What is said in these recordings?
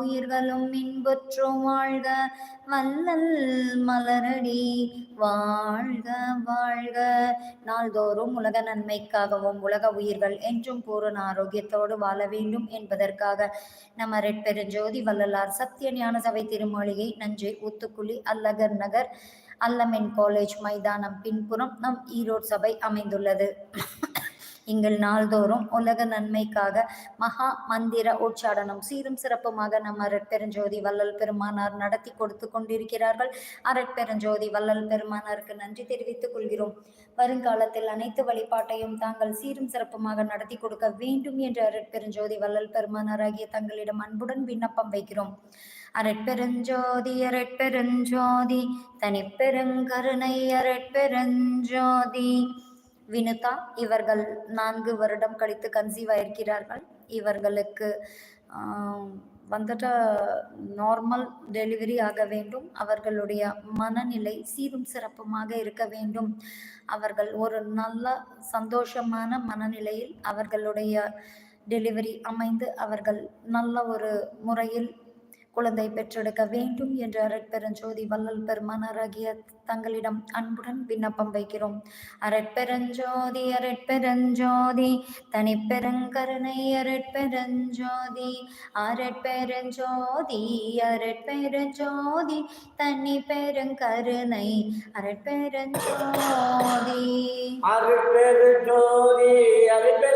உயிர்களும் இன்புற்றும் வாழ்க. வல்லல் மலரடி வாழ்க வாழ்க. நாள்தோறும் உலக நன்மைக்காகவும் உலக உயிர்கள் என்றும் பூரண ஆரோக்கியத்தோடு வாழ வேண்டும் என்பதற்காக நம்ம ரெட்பெருஞ்சோதி வள்ளலார் சத்திய ஞான சபை திருமொழியை நஞ்சை ஊத்துக்குழி அல்லகர் நகர் அல்லமென் காலேஜ் மைதானம் பின்புறம் நம் ஈரோடு சபை அமைந்துள்ளது. இங்கள் நாள்தோறும் உலக நன்மைக்காக மகா மந்திர உச்சாடனம். சீரும் சிறப்புமாக நம் அரட்பெருஞ்சோதி வல்லல் பெருமானார் நடத்தி கொடுத்து கொண்டிருக்கிறார்கள். அரட்பெருஞ்சோதி வள்ளல் பெருமானாருக்கு நன்றி தெரிவித்துக் கொள்கிறோம். வருங்காலத்தில் அனைத்து வழிபாட்டையும் தாங்கள் சீரும் சிறப்புமாக நடத்தி கொடுக்க வேண்டும் என்று அரட்பெருஞ்சோதி வள்ளல் பெருமானாராகிய தங்களிடம் அன்புடன் விண்ணப்பம் வைக்கிறோம். அரட்பெருஞ்சோதி அரட்பெருஞ்சோதி தனிப்பெருங்கருணை அரட்பெருஞ்சோதி. வினுதா இவர்கள் நான்கு வருடம் கழித்து கன்சீவ் ஆயிருக்கிறார்கள். இவர்களுக்கு வந்துட்டு நார்மல் டெலிவரி ஆக வேண்டும். அவர்களுடைய மனநிலை சீரும் சிறப்புமாக இருக்க வேண்டும். அவர்கள் ஒரு நல்ல சந்தோஷமான மனநிலையில் அவர்களுடைய டெலிவரி அமைந்து அவர்கள் நல்ல ஒரு முறையில் குழந்தை பெற்றெடுக்க வேண்டும் என்று அரட்பெருஞ்சோதி வள்ளல் பெருமானாராகிய தங்களிடம் அன்புடன் விண்ணப்பம் வைக்கிறோம். அரட்பெருஞ்சோதி அரட்பெருஞ்சோதி தனிப்பெருங்கருணை அரட்பெருஞ்சோதி அரட்பெருஞ்சோதி அரட்பெருஞ்சோதி தனி பெருங்கருணை அரட்பெருஞ்சோதி அரட்பெருஞ்சோதி அரட்பெரு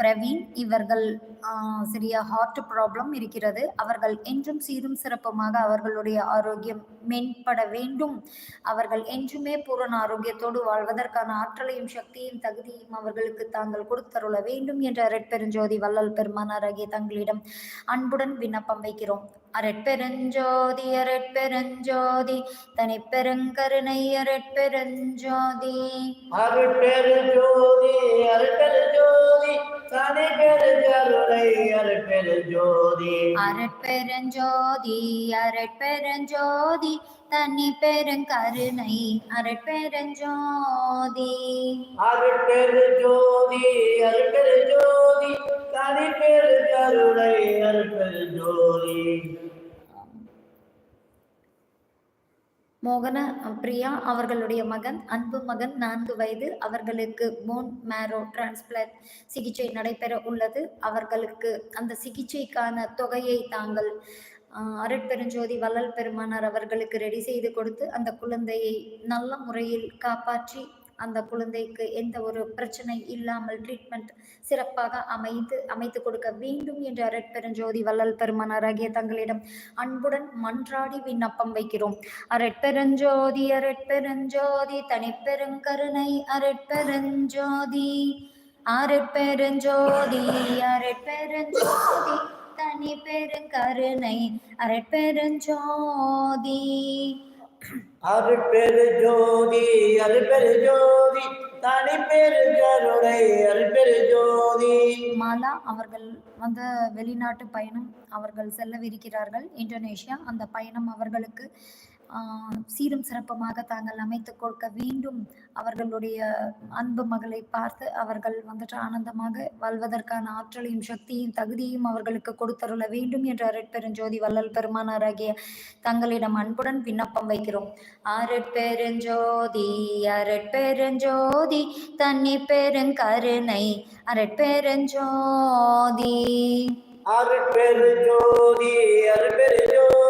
பிரவீன் இவர்கள் சிறிய ஹார்ட் ப்ராப்ளம் இருக்கிறது. அவர்கள் என்றும் சீரும் சிறப்புமாக அவர்களுடைய ஆரோக்கியம் மேம்பட வேண்டும். அவர்கள் என்றுமே பூரண ஆரோக்கியத்தோடு வாழ்வதற்கான ஆற்றலையும் சக்தியும் தகுதியும் அவர்களுக்கு தாங்கள் கொடுத்தருள வேண்டும் என்ற ரெட்பெருஞ்சோதி வள்ளல் பெருமானாராகிய தங்களிடம் அன்புடன் விண்ணப்பம் வைக்கிறோம். அரட்பெருஞ்சோதி அரட்பெருஞ்சோதி தனிப்பெருங்கருணை அரட்பெருஞ்சோதி. அருட்பெரு ஜோதி அருட்பெரு ஜோதி தனி பெரு கருணை அருட்பெரு ஜோதி அரட்பெருஞ்சோதி அரட்பெருஞ்சோதி தனி பெருங்கருணை அரட்பெருஞ்சோதி. அருட்பெரு ஜோதி அருட்பெரு ஜோதி தனி பெரு கருணை அருட்பெரு ஜோதி மோகன பிரியா அவர்களுடைய மகன் அன்பு மகன் நான்கு வயது. அவர்களுக்கு போன் மேரோ டிரான்ஸ்பிளான்ட் சிகிச்சை நடைபெற உள்ளது. அவர்களுக்கு அந்த சிகிச்சைக்கான தொகையை தாங்கள் ஆஹ், அருட்பெருஞ்சோதி வள்ளல் பெருமானார் அவர்களுக்கு ரெடி செய்து கொடுத்து அந்த குழந்தையை நல்ல முறையில் காப்பாற்றி அந்த குழந்தைக்கு எந்த ஒரு பிரச்சனை இல்லாமல் ட்ரீட்மெண்ட் சிறப்பாக அமைத்து அமைத்து கொடுக்க வேண்டும் என்று அரட்பெருஞ்சோதி வள்ளல் பெருமானாராகிய தங்களிடம் அன்புடன் மன்றாடி விண்ணப்பம் வைக்கிறோம். அரட்பெருஞ்சோதி அரட்பெருஞ்சோதி தனிப்பெருங்கருணை அரட்பெருஞ்சோதி அரட்பெருஞ்சோதி அரட்பெருஞ்சோதி தனி பெருங்கருணை அரட்பெருஞ்சோதி. அருட்பெரு ஜோதி அருட்பெரு ஜோதி தனி பெரு கருணை அருட்பெரு ஜோதி. மாலா அவர்கள் வந்து வெளிநாட்டு பயணம் அவர்கள் செல்லவிருக்கிறார்கள். இந்தோனேஷியா அந்த பயணம் அவர்களுக்கு சீரும் சிறப்புமாக தாங்கள் அமைத்து கொடுக்க வேண்டும். அவர்களுடைய அன்பு மகளை பார்த்து அவர்கள் வந்துட்டு ஆனந்தமாக வாழ்வதற்கான ஆற்றலையும் சக்தியும் தகுதியும் அவர்களுக்கு கொடுத்தருள வேண்டும் என்று அருட்பெருஞ்சோதி வள்ளல் பெருமானாராகிய தங்களிடம் அன்புடன் விண்ணப்பம் வைக்கிறோம். அரட்பெருஞ்சோதி அரட்பெருஞ்சோதி தன்னி பெருங்கருணை அரட்பெருஞ்சோதி அருட்பெரு ஜோதி ஜோதி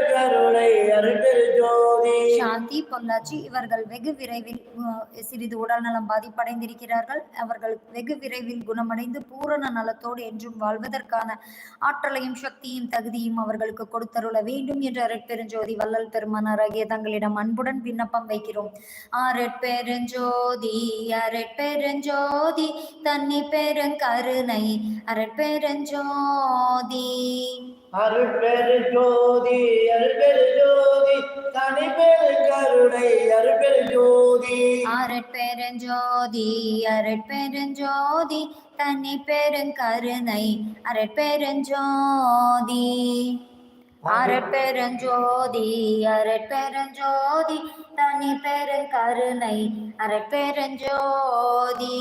கருணை அருள் ஜோதி. சாந்தி பொள்ளாச்சி இவர்கள் வெகு விரைவில் சிறிது சிறிது உடல்நலம் பாதிப்படைந்திருக்கிறார்கள். அவர்கள் வெகு விரைவில் குணமடைந்து பூரண நலத்தோடு என்றும் வாழ்வதற்கான ஆற்றலையும் சக்தியும் தகுதியும் அவர்களுக்கு கொடுத்தருள வேண்டும் என்று அருட்பெருஞ்சோதி வள்ளல் பெருமானாராகிய தங்களிடம் அன்புடன் விண்ணப்பம் வைக்கிறோம். அருட்பெருஞ்சோதி அருட்பெருஞ்சோதி தன்னி பெருங்கருணை அருட்பெருஞ்சோதி அருட்பெரு ஜோதி அருட்பெரு ஜோதி தனி பெரு கருணை அருட்பெரு ஜோதி. அரட்பெருஞ்சோதி அரட்பெருஞ்சோதி தனி பெருங்கருணை அரட்பெருஞ்சோதி அரட்பெருஞ்சோதி அரட்பெருஞ்சோதி தனி பெருங்கருணை அரட்பெருஞ்சோதி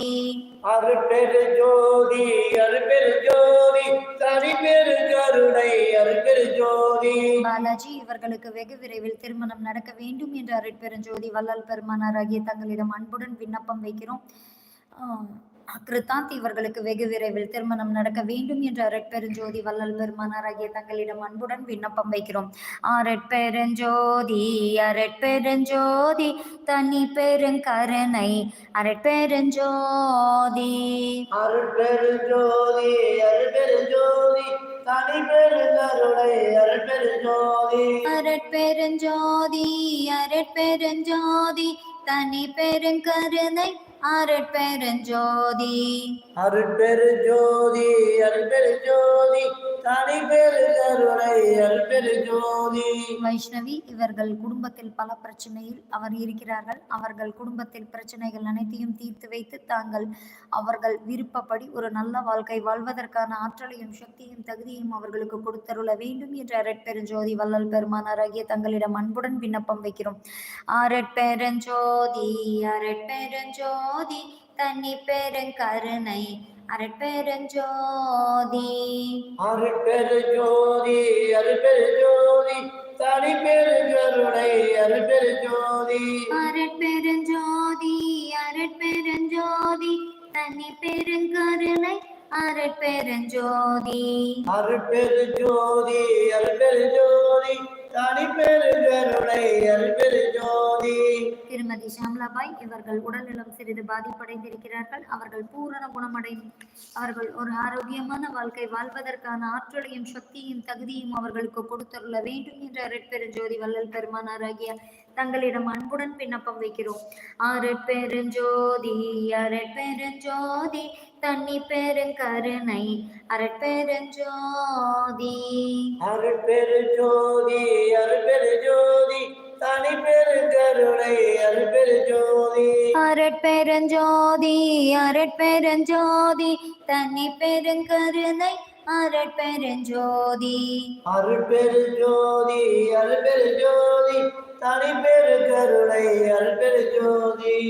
அருட்பெரு ஜோதி அருட்பெரு ஜோதி தனி பெரு கருணை அருட்பெரு ஜோதி பாலாஜி இவர்களுக்கு வெகு விரைவில் திருமணம் நடக்க வேண்டும் என்று அருட்பெருஞ்சோதி வள்ளல் பெருமானாராகிய தங்களிடம் அன்புடன் விண்ணப்பம் வைக்கிறோம். ஆஹ் கிருத்தாந்த் இவர்களுக்கு வெகு விரைவில் திருமணம் நடக்க வேண்டும் என்று அருட்பெருஞ்சோதி வள்ளல் பெருமானாராகிய தங்களிடம் அன்புடன் விண்ணப்பம் வைக்கிறோம். அரட்பெருஞ்சோதி அரட்பெருஞ்சோதி தனி பெருங்கருணை அரட்பெருஞ்சோதி அருட்பெரு ஜோதி அருட்பெரு ஜோதி தனி பெரு கருணை அருட்பெரு ஜோதி அரட்பெருஞ்சோதி அரட்பெருஞ்சோதி தனி பெருங்கருணை அருட்பெருஞ்சோதி. அருட்பெரு ஜோதி அருட்பெரு ஜோதி தனி பெரு கருணை அருட்பெரு ஜோதி. வைஷ்ணவி இவர்கள் குடும்பத்தில் பல பிரச்சனையில் அவர் இருக்கிறார்கள். அவர்கள் குடும்பத்தில் பிரச்சனைகள் அனைத்தையும் தீர்த்து வைத்து தாங்கள் அவர்கள் விருப்பப்படி ஒரு நல்ல வாழ்க்கை வாழ்வதற்கான ஆற்றலையும் சக்தியும் தகுதியும் அவர்களுக்கு கொடுத்தருள வேண்டும் என்று அரட்பெருஞ்சோதி வள்ளல் பெருமானாராகிய தங்களிடம் அன்புடன் விண்ணப்பம் வைக்கிறோம். அரட்பெருஞ்சோதி அரட்பெருஞ்சோதி தன்னி பெருங்கருணை அரட்பெருஞ்சோதி. அருட்பெரு ஜோதி அருட்பெரு ஜோதி தனி பெரு கருணை அருட்பெரு ஜோதி அரட்பெருஞ்சோதி. அரட்பெருஞ்சோதி தனி பெருங்கருணை அரட்பெருஞ்சோதி அருட்பெரு ஜோதி திருமதி ஷாம்லாபாய் இவர்கள் உடல்நலம் சிறிது பாதிப்படைந்திருக்கிறார்கள். அவர்கள் பூரண குணமடை அவர்கள் ஒரு ஆரோக்கியமான வாழ்க்கை வாழ்வதற்கான ஆற்றலையும் சக்தியும் தகுதியும் அவர்களுக்கு கொடுத்துள்ள வேண்டும் என்ற அரட்பெருஞ்சோதி வள்ளல் பெருமானாராகிய தங்களிடம் அன்புடன் விண்ணப்பம் வைக்கிறோம். அரட்பெருஞ்சோதி அரட்பெருஞ்சோதி தன்னி பெருங்கருணை அரட்பெருஞ்சோதி அருட்பெரு ஜோதி அருட்பெரு ஜோதி தனி பெரு கருணை அருட்பெரு ஜோதி அரட்பெருஞ்சோதி. அரட்பெருஞ்சோதி தன்னி பெருங்கருணை அரட்பெருஞ்சோதி அருட்பெரு ஜோதி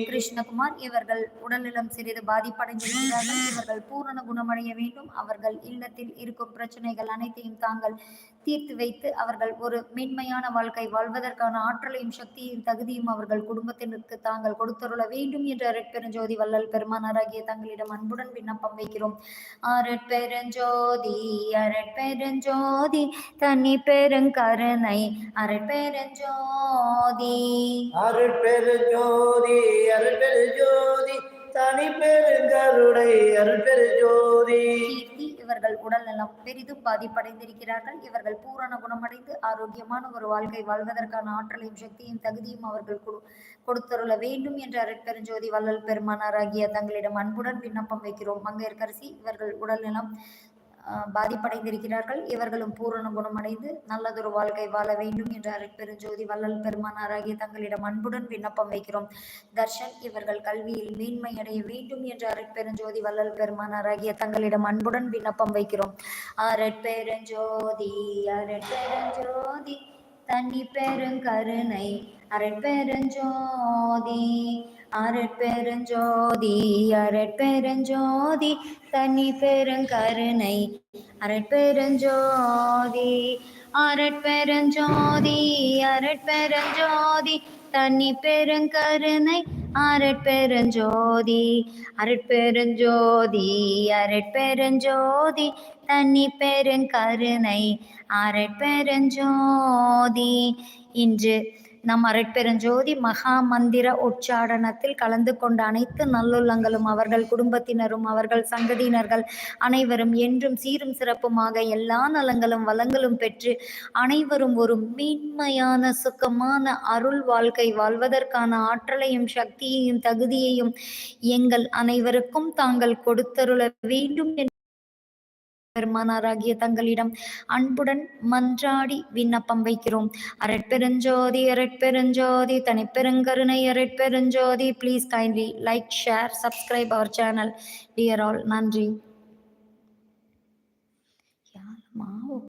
கிருஷ்ணகுமார் இவர்கள் உடல்நலம் சிறிது பாதிப்படைந்திருக்கிறார்கள் இவர்கள் பூரண குணமடைய வேண்டும். அவர்கள் இல்லத்தில் இருக்கும் பிரச்சனைகள் அனைத்தையும் தாங்கள் தீர்த்து வைத்து அவர்கள் ஒரு மேன்மையான வாழ்க்கை வாழ்வதற்கான ஆற்றலையும் சக்தியும் தகுதியும் அவர்கள் குடும்பத்தினருக்கு தாங்கள் கொடுத்தருள வேண்டும் என்று அரட்பெருஞ்சோதி வள்ளல் பெருமானாராகிய தங்களிடம் அன்புடன் விண்ணப்பம் வைக்கிறோம். அரட்பெருஞ்சோதி அரட்பெருஞ்சோதி தனி பெருங்கருணை அரட்பெருஞ்சோதி அருட்பெரு ஜோதி அருட்பெரு ஜோதி தனி பெரு கருணை அருட்பெரு ஜோதி கீர்த்தி இவர்கள் உடல்நலம் பெரிதும் பாதிப்படைந்திருக்கிறார்கள். இவர்கள் பூரண குணமடைந்து ஆரோக்கியமான ஒரு வாழ்க்கை வாழ்வதற்கான ஆற்றலையும் சக்தியும் தகுதியும் அவர்கள் கொடு- கொடுத்தருள வேண்டும் என்ற அருட்பெருஞ்சோதி வள்ளல் பெருமானாராகிய தங்களிடம் அன்புடன் விண்ணப்பம் வைக்கிறோம். மங்கையர்கரசி இவர்கள் உடல்நலம் நலம் பாதிப்படைந்திருக்கிறார்கள். இவர்களும் பூரண குணமடைந்து நல்லதொரு வாழ்க்கை வாழ வேண்டும் என்ற அருட்பெருஞ்சோதி வள்ளல் பெருமானாராகிய தங்களிடம் அன்புடன் விண்ணப்பம் வைக்கிறோம். தர்ஷன் இவர்கள் கல்வியில் மேன்மை அடைய வேண்டும் என்ற அருட்பெருஞ்சோதி வள்ளல் பெருமானாராகிய தங்களிடம் அன்புடன் விண்ணப்பம் வைக்கிறோம். அரட்பெருஞ்சோதி அரட்பெருஞ்சோதி தனி பெருங்கருணை அரட்பெருஞ்சோதி அரட்பெருஞ்சோதி அரட்பெருஞ்சோதி தனி பெருங்கருணை. அரட்பெருஞ்சோதி அரட்பெருஞ்சோதி அரட்பெருஞ்சோதி தனி பெருங்கருணை அரட்பெருஞ்சோதி. அரட்பெருஞ்சோதி அரட்பெருஞ்சோதி தனி பெருங்கருணை. அரட்பெருஞ்சோதி இன்று நம் அரட்பெருஞ்சோதி மகா மந்திர உச்சாடனத்தில் கலந்து கொண்ட அனைத்து நல்லுள்ளங்களும் அவர்கள் குடும்பத்தினரும் அவர்கள் சங்கதியினர்கள் அனைவரும் என்றும் சீரும் சிறப்புமாக எல்லா நலங்களும் வளங்களும் பெற்று அனைவரும் ஒரு மேன்மையான சுகமான அருள் வாழ்க்கை வாழ்வதற்கான ஆற்றலையும் சக்தியையும் தகுதியையும் எங்கள் அனைவருக்கும் தாங்கள் கொடுத்தருள வேண்டும் என்று பெருமானாராகிய தங்களிடம் அன்புடன் மன்றாடி விண்ணப்பம் வைக்கிறோம். அரட்பெருஞ்சோதி அரட்பெருஞ்சோதி தனிப்பெருங்கருணை அரட்பெருஞ்சோதி please kindly like share subscribe our channel dear all நன்றி.